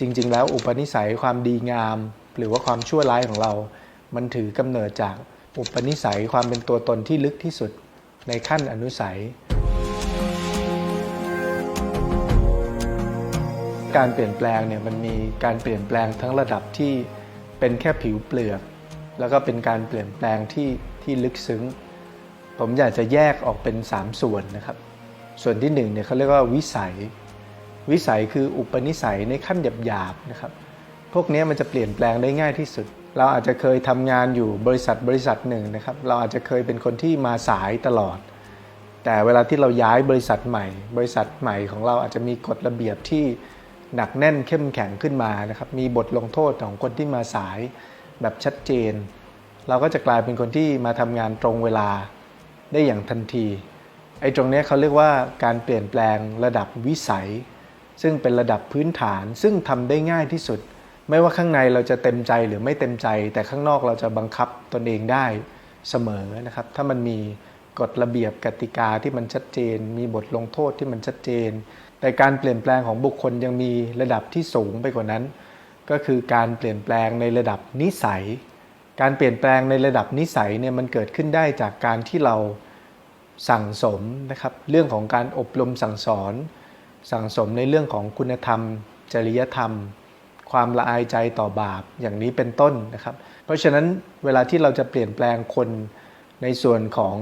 จริง ๆ แล้วอุปนิสัยความดีงาม หรือว่าความชั่วร้ายของเรา มันถือกำเนิดจากอุปนิสัยความเป็นตัวตนที่ลึกที่สุดในขั้นอนุสัย การเปลี่ยนแปลงเนี่ยมันมีการเปลี่ยนแปลงทั้งระดับที่เป็นแค่ผิวเปลือก แล้วก็เป็นการเปลี่ยนแปลงที่ที่ลึกซึ้ง ผมอยากจะแยกออกเป็น 3 ส่วนนะครับ ส่วนที่1เนี่ยเขาเรียกว่าวิสัย วิสัยคืออุปนิสัยในขั้นหยาบๆนะครับ พวกนี้มันจะเปลี่ยนแปลงได้ง่ายที่สุด เราอาจจะเคยทำงานอยู่บริษัทบริษัทหนึ่งนะครับ เราอาจจะเคยเป็นคนที่มาสายตลอด แต่เวลาที่เราย้ายบริษัทใหม่ บริษัทใหม่ของเราอาจจะมีกฎระเบียบที่หนักแน่นเข้มแข็งขึ้นมานะครับ มีบทลงโทษของคนที่มาสายแบบชัดเจน เราก็จะกลายเป็นคนที่มาทำงานตรงเวลาได้อย่างทันที ไอ้ตรงนี้เขาเรียกว่าการเปลี่ยนแปลงระดับวิสัย ซึ่งเป็นระดับพื้นฐานซึ่งทำได้ง่ายที่สุด ไม่ว่าข้างในเราจะเต็มใจหรือไม่เต็มใจ แต่ข้างนอกเราจะบังคับตนเองได้เสมอนะครับ ถ้ามันมีกฎระเบียบกติกาที่มันชัดเจน มีบทลงโทษที่มันชัดเจน แต่การเปลี่ยนแปลงของบุคคลยังมีระดับที่สูงไปกว่านั้น ก็คือการเปลี่ยนแปลงในระดับนิสัย การเปลี่ยนแปลงในระดับนิสัยเนี่ยมันเกิดขึ้นได้จากการที่เราสั่งสมนะครับ เรื่องของการอบรมสั่งสอน สั่งสมในเรื่องของคุณธรรม จริยธรรม ความละอายใจต่อบาปอย่างนี้เป็นต้นนะครับ เพราะฉะนั้นเวลาที่เราจะเปลี่ยนแปลงคนในส่วนของ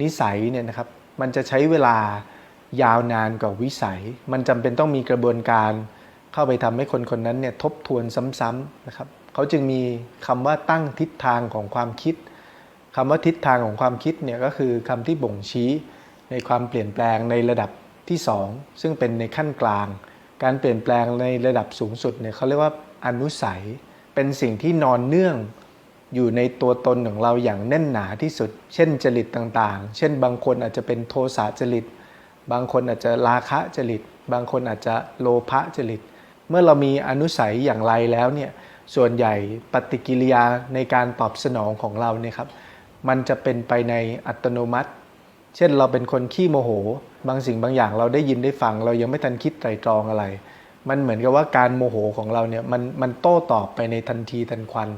นิสัยเนี่ยนะครับ มันจะใช้เวลายาวนานกว่าวิสัย มันจำเป็นต้องมีกระบวนการเข้าไปทำให้คนคนนั้นเนี่ยทบทวนซ้ำๆนะครับ เขาจึงมีคำว่าตั้งทิศทางของความคิดคำว่าทิศทางของความคิดเนี่ยก็คือคำที่บ่งชี้ในความเปลี่ยนแปลงในระดับ ที่ 2 ซึ่งเป็นในขั้นกลาง การเปลี่ยนแปลงในระดับสูงสุดเนี่ยเขาเรียกว่าอนุสัย เป็นสิ่งที่นอนเนื่องอยู่ในตัวตนของเราอย่างแน่นหนาที่สุด เช่นจริตต่างๆ เช่น บางคนอาจจะเป็นโทสะจริต บางคนอาจจะราคะจริต บางคนอาจจะโลภะจริต เมื่อเรามีอนุสัยอย่างไรแล้วเนี่ย ส่วนใหญ่ปฏิกิริยาในการตอบสนองของเราเนี่ยครับ มันจะเป็นไปในอัตโนมัติ เช่นเราเป็นคนขี้โมโห บางสิ่งบางอย่างเราได้ยินได้ฟัง เรายังไม่ทันคิดไตรตรองอะไร มันเหมือนกับว่าการโมโหของเราเนี่ยมันมันโต้ตอบไปในทันทีทันควัน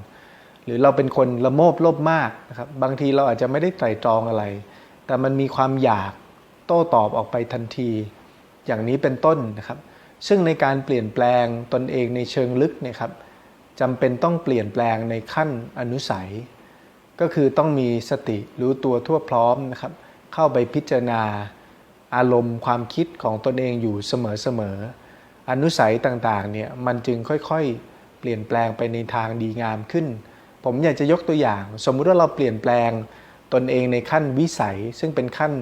หรือเราเป็นคนละโมบโลภมากนะครับบางทีเราอาจจะไม่ได้ไตรตรองอะไร แต่มันมีความอยากโต้ตอบออกไปทันที อย่างนี้เป็นต้นนะครับ ซึ่งในการเปลี่ยนแปลงตนเองในเชิงลึกเนี่ยครับจำเป็นต้องเปลี่ยนแปลงในขั้นอนุสัย ก็คือต้องมีสติรู้ตัวทั่วพร้อมนะครับ เข้าไปพิจารณา อารมณ์ความคิดของตนเองอยู่เสมอๆอนุสัยต่างๆเนี่ยมันจึงค่อยๆ เปลี่ยนแปลงไปในทางดีงามขึ้น ผมอยากจะยกตัวอย่าง สมมุติว่าเราเปลี่ยนแปลงตนเองในขั้นวิสัย ซึ่งเป็นขั้น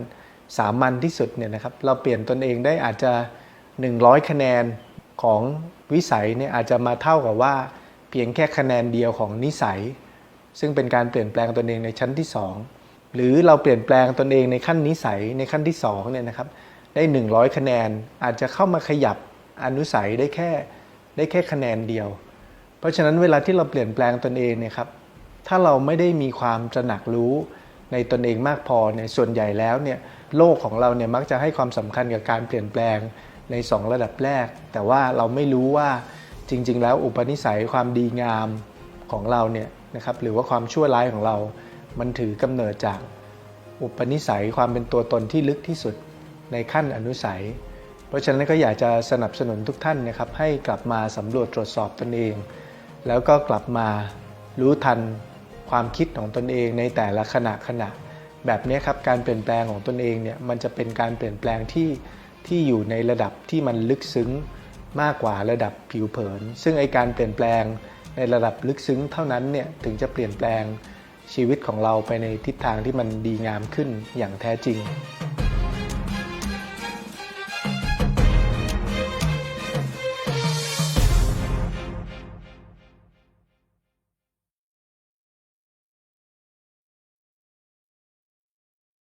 สามัญที่สุดเนี่ยนะครับเราเปลี่ยนตนเองได้อาจจะ 100 คะแนนของวิสัยเนี่ยอาจจะมาเท่ากับว่า เพียงแค่คะแนนเดียวของนิสัย ซึ่งเป็นการเปลี่ยนแปลงตนเองในชั้นที่ 2 หรือเราเปลี่ยนแปลงตนเองในขั้นนิสัยในขั้นที่2เนี่ยนะครับได้ 100 คะแนนอาจจะเข้ามาขยับอนุสัยได้แค่ได้แค่คะแนนเดียว เพราะฉะนั้นเวลาที่เราเปลี่ยนแปลงตนเองเนี่ยครับถ้าเราไม่ได้มีความตระหนักรู้ในตนเองมากพอเนี่ยส่วนใหญ่แล้วเนี่ยโลกของเราเนี่ยมักจะให้ความสำคัญกับการเปลี่ยนแปลงใน 2 ระดับแรก แต่ว่าเราไม่รู้ว่าจริง ๆ แล้วอุปนิสัยความดีงามของเราเนี่ยนะครับหรือว่าความชั่วร้ายของเรา มันถือกำเนิดจากอุปนิสัยความเป็นตัวตนที่ลึกที่สุดในขั้นอนุสัย เพราะฉะนั้นก็อยากจะสนับสนุนทุกท่านนะครับให้กลับมาสำรวจตรวจสอบตนเอง แล้วก็กลับมารู้ทันความคิดของตนเองในแต่ละขณะขณะ แบบนี้ครับการเปลี่ยนแปลงของตนเองเนี่ยมันจะเป็นการเปลี่ยนแปลงที่ที่อยู่ในระดับที่มันลึกซึ้งมากกว่าระดับผิวเผิน ซึ่งไอการเปลี่ยนแปลงในระดับลึกซึ้งเท่านั้นเนี่ยถึงจะเปลี่ยนแปลง ชีวิตของเราไปในทิศทางที่มันดีงามขึ้นอย่างแท้จริง